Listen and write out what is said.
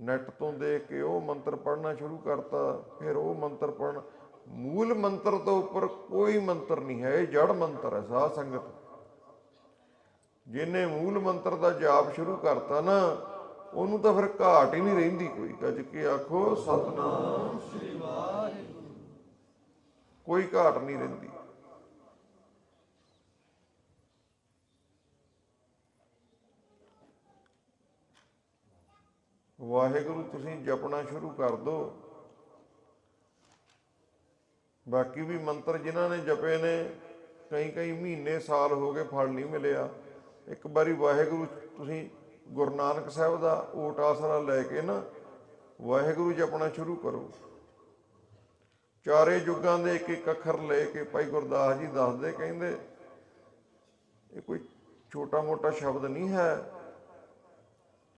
Net ਤੋਂ ਦੇਖ ਕੇ ਉਹ ਮੰਤਰ ਪੜ੍ਹਨਾ ਸ਼ੁਰੂ ਕਰਤਾ, ਫਿਰ ਉਹ ਮੰਤਰ ਪੜ੍ਹਨ। ਮੂਲ ਮੰਤਰ ਤੋਂ ਉੱਪਰ ਕੋਈ ਮੰਤਰ ਨਹੀਂ ਹੈ, ਇਹ ਜੜ ਮੰਤਰ ਹੈ, ਸਾਧ ਸੰਗਤ। ਜਿਹਨੇ ਮੂਲ ਮੰਤਰ ਦਾ ਜਾਪ ਸ਼ੁਰੂ ਕਰਤਾ ਨਾ, ਉਹਨੂੰ ਤਾਂ ਫਿਰ ਘਾਟ ਹੀ ਨਹੀਂ ਰਹਿੰਦੀ ਕੋਈ। ਗੱਜ ਕੇ ਆਖੋ, ਸਤਨਾਮ ਸ੍ਰੀ ਵਾਹਿਗੁਰੂ। ਕੋਈ ਘਾਟ ਨਹੀਂ ਰਹਿੰਦੀ। ਵਾਹਿਗੁਰੂ, ਤੁਸੀਂ ਜਪਣਾ ਸ਼ੁਰੂ ਕਰ ਦਿਓ ਬਾਕੀ ਵੀ ਮੰਤਰ ਜਿਨ੍ਹਾਂ ਨੇ ਜਪੇ ਨੇ ਕਈ ਕਈ ਮਹੀਨੇ, ਸਾਲ ਹੋ ਗਏ, ਫਲ ਨਹੀਂ ਮਿਲਿਆ। ਇੱਕ ਵਾਰੀ ਵਾਹਿਗੁਰੂ, ਤੁਸੀਂ ਗੁਰੂ ਨਾਨਕ ਸਾਹਿਬ ਦਾ ਓਟ ਆਸਰਾ ਲੈ ਕੇ ਨਾ, ਵਾਹਿਗੁਰੂ ਜਪਣਾ ਸ਼ੁਰੂ ਕਰੋ। ਚਾਰੇ ਯੁੱਗਾਂ ਦੇ ਇੱਕ ਇੱਕ ਅੱਖਰ ਲੈ ਕੇ ਭਾਈ ਗੁਰਦਾਸ ਜੀ ਦੱਸਦੇ, ਕਹਿੰਦੇ, ਇਹ ਕੋਈ ਛੋਟਾ ਮੋਟਾ ਸ਼ਬਦ ਨਹੀਂ ਹੈ।